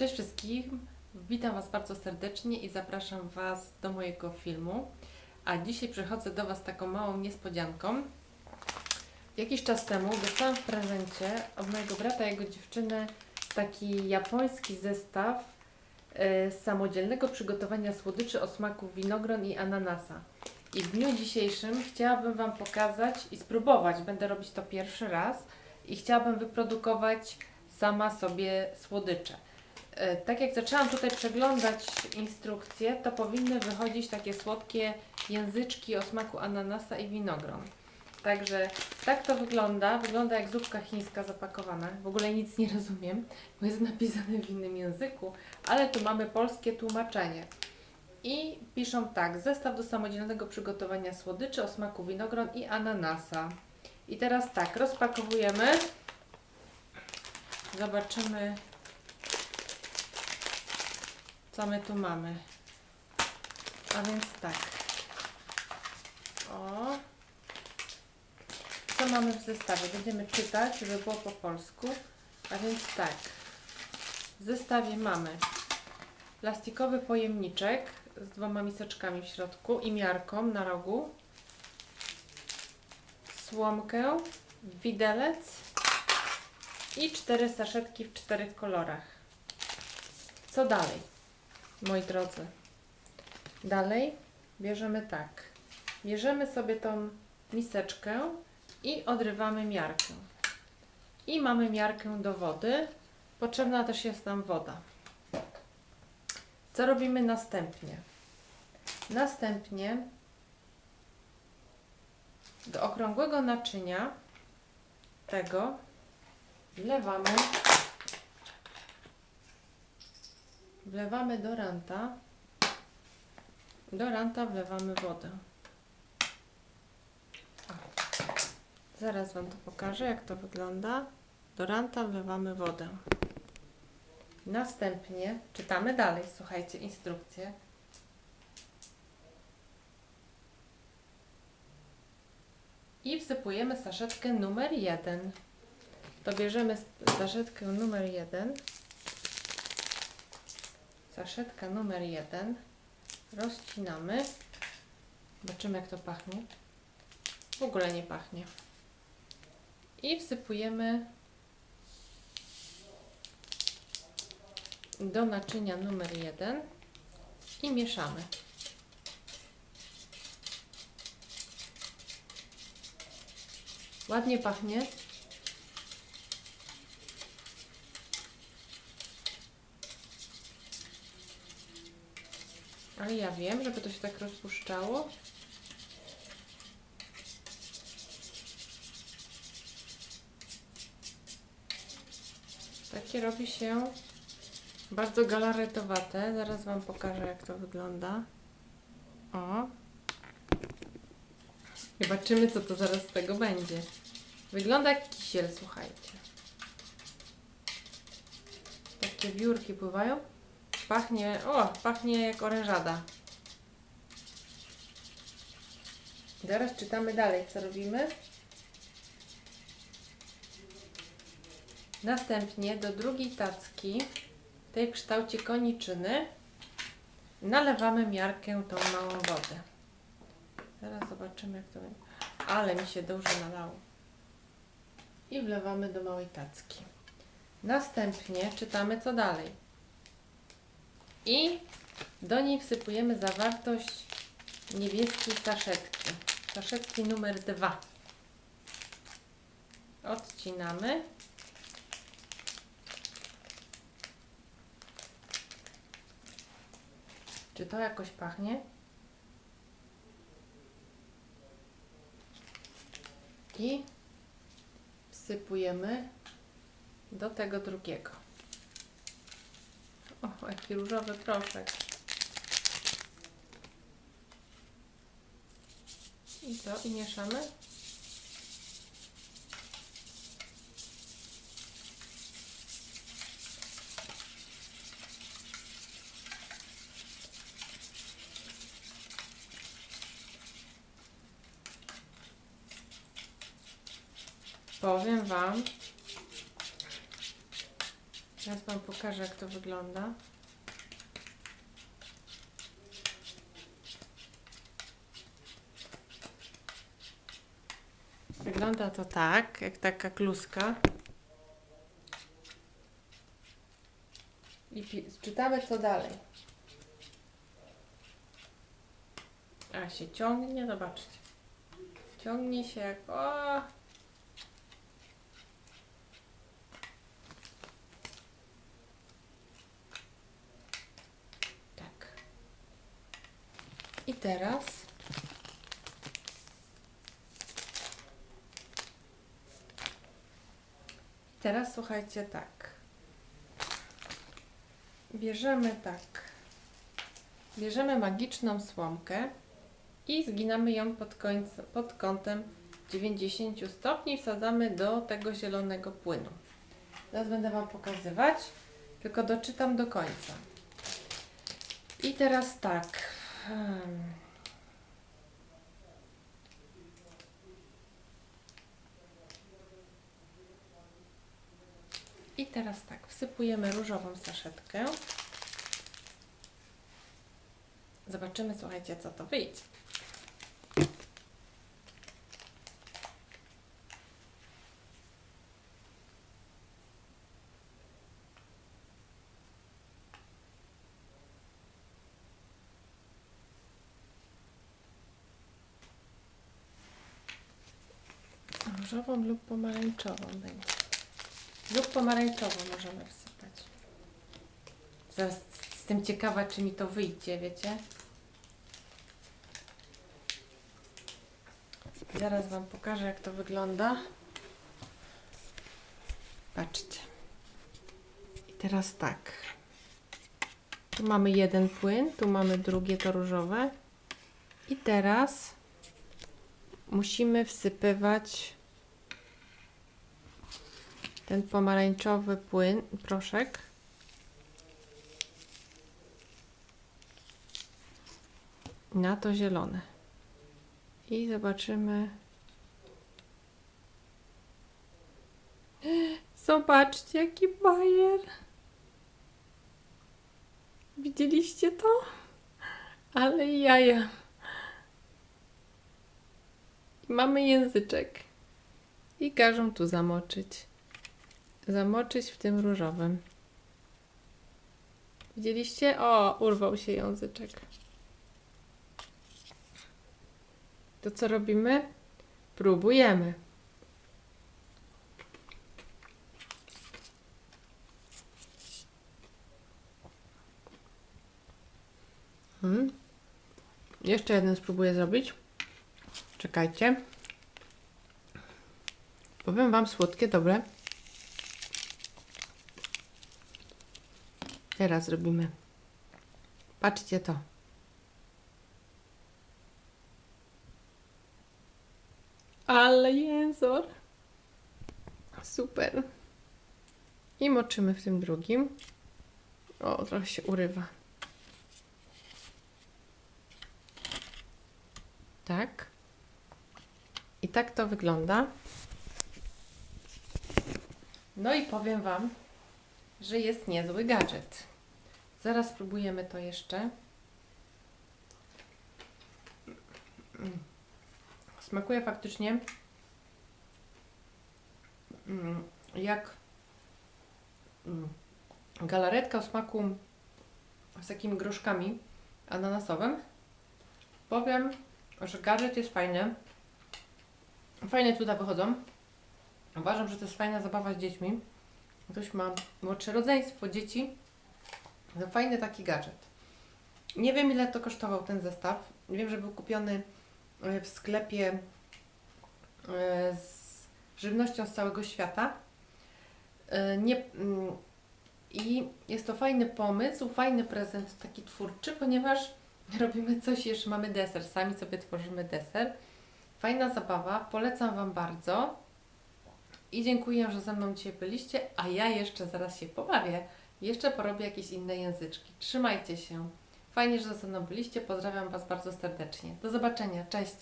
Cześć wszystkim, witam Was bardzo serdecznie i zapraszam Was do mojego filmu. A dzisiaj przychodzę do Was taką małą niespodzianką. Jakiś czas temu dostałam w prezencie od mojego brata i jego dziewczyny taki japoński zestaw e, samodzielnego przygotowania słodyczy o smaku winogron i ananasa. I w dniu dzisiejszym chciałabym Wam pokazać i spróbować, będę robić to pierwszy raz i chciałabym wyprodukować sama sobie słodycze. E, Tak jak zaczęłam tutaj przeglądać instrukcje, to powinny wychodzić takie słodkie języczki o smaku ananasa i winogron. Także tak to wygląda. Wygląda jak zupka chińska zapakowana. W ogóle nic nie rozumiem, bo jest napisane w innym języku, ale tu mamy polskie tłumaczenie. I piszą tak: zestaw do samodzielnego przygotowania słodyczy o smaku winogron i ananasa. I teraz tak, rozpakowujemy. Zobaczymy, co my tu mamy. A więc tak. O. Co mamy w zestawie? Będziemy czytać, żeby było po polsku. A więc tak. W zestawie mamy plastikowy pojemniczek z dwoma miseczkami w środku i miarką na rogu. Słomkę, widelec i cztery saszetki w czterech kolorach. Co dalej, moi drodzy? Dalej bierzemy tak. Bierzemy sobie tą miseczkę i odrywamy miarkę. I mamy miarkę do wody. Potrzebna też jest nam woda. Co robimy następnie? Następnie do okrągłego naczynia tego wlewamy wlewamy do ranta. Do ranta wlewamy wodę. Zaraz Wam to pokażę jak to wygląda. Do ranta wlewamy wodę. Następnie czytamy dalej słuchajcie instrukcję i wsypujemy saszetkę numer jeden. To bierzemy saszetkę numer jeden. Saszetka numer jeden. Rozcinamy. Zobaczymy jak to pachnie. W ogóle nie pachnie. I wsypujemy do naczynia numer jeden i mieszamy. Ładnie pachnie. Ale ja wiem, żeby to się tak rozpuszczało. Takie robi się bardzo galaretowate. Zaraz Wam pokażę, jak to wygląda. O. Zobaczymy, co to zaraz z tego będzie. Wygląda jak kisiel, słuchajcie. Takie wiórki pływają. Pachnie, o, pachnie jak orężada. Teraz czytamy dalej, co robimy. Następnie do drugiej tacki, tej w kształcie koniczyny, nalewamy miarkę tą małą wodę. Teraz zobaczymy, jak to będzie. Ale mi się dobrze nalało. I wlewamy do małej tacki. Następnie czytamy, co dalej. I do niej wsypujemy zawartość niebieskiej saszetki. Saszetki numer dwa. Odcinamy. Czy to jakoś pachnie? I wsypujemy do tego drugiego. O, jaki różowy proszek. I co? I mieszamy? Powiem Wam, Teraz Wam pokażę, jak to wygląda. Wygląda to tak, jak taka kluska. I czytamy co dalej. A się ciągnie, zobaczcie. Ciągnie się jak. O! Tak. I teraz. Teraz słuchajcie tak. Bierzemy tak. Bierzemy magiczną słomkę i zginamy ją pod, pod kątem 90 stopni wsadzamy do tego zielonego płynu. Teraz będę Wam pokazywać, tylko doczytam do końca. I teraz tak. Hmm. I teraz tak, wsypujemy różową saszetkę. Zobaczymy, słuchajcie, co to wyjdzie. Różową lub pomarańczową będzie. Lub pomarańczową możemy wsypać. Zaraz jestem ciekawa, czy mi to wyjdzie, wiecie? Zaraz Wam pokażę, jak to wygląda. Patrzcie. I teraz tak. Tu mamy jeden płyn, tu mamy drugie, to różowe. I teraz musimy wsypywać ten pomarańczowy płyn, proszek. Na to zielone. I zobaczymy. Zobaczcie, jaki bajer. Widzieliście to? Ale jaja. Mamy języczek. I każą tu zamoczyć. Zamoczyć w tym różowym. Widzieliście? O, urwał się języczek. To co robimy? Próbujemy. Hmm. Jeszcze jeden spróbuję zrobić. Czekajcie. Powiem Wam słodkie, dobre. Teraz robimy. Patrzcie to. Ale jęzor. Super. I moczymy w tym drugim. O, trochę się urywa. Tak. I tak to wygląda. No i powiem Wam, że jest niezły gadżet. Zaraz spróbujemy to jeszcze. Smakuje faktycznie mm, jak mm, galaretka o smaku z takimi groszkami ananasowym. Powiem, że gadżet jest fajny. Fajne cuda wychodzą. Uważam, że to jest fajna zabawa z dziećmi. Ktoś ma młodsze rodzeństwo, dzieci. To fajny taki gadżet. Nie wiem ile to kosztował ten zestaw. Wiem, że był kupiony e, w sklepie e, z żywnością z całego świata. E, Nie, mm, I jest to fajny pomysł, fajny prezent taki twórczy, ponieważ robimy coś, jeszcze mamy deser, sami sobie tworzymy deser. Fajna zabawa, polecam Wam bardzo. I dziękuję, że ze mną dzisiaj byliście, a ja jeszcze zaraz się pobawię. Jeszcze porobię jakieś inne języczki. Trzymajcie się. Fajnie, że ze mną byliście. Pozdrawiam Was bardzo serdecznie. Do zobaczenia. Cześć.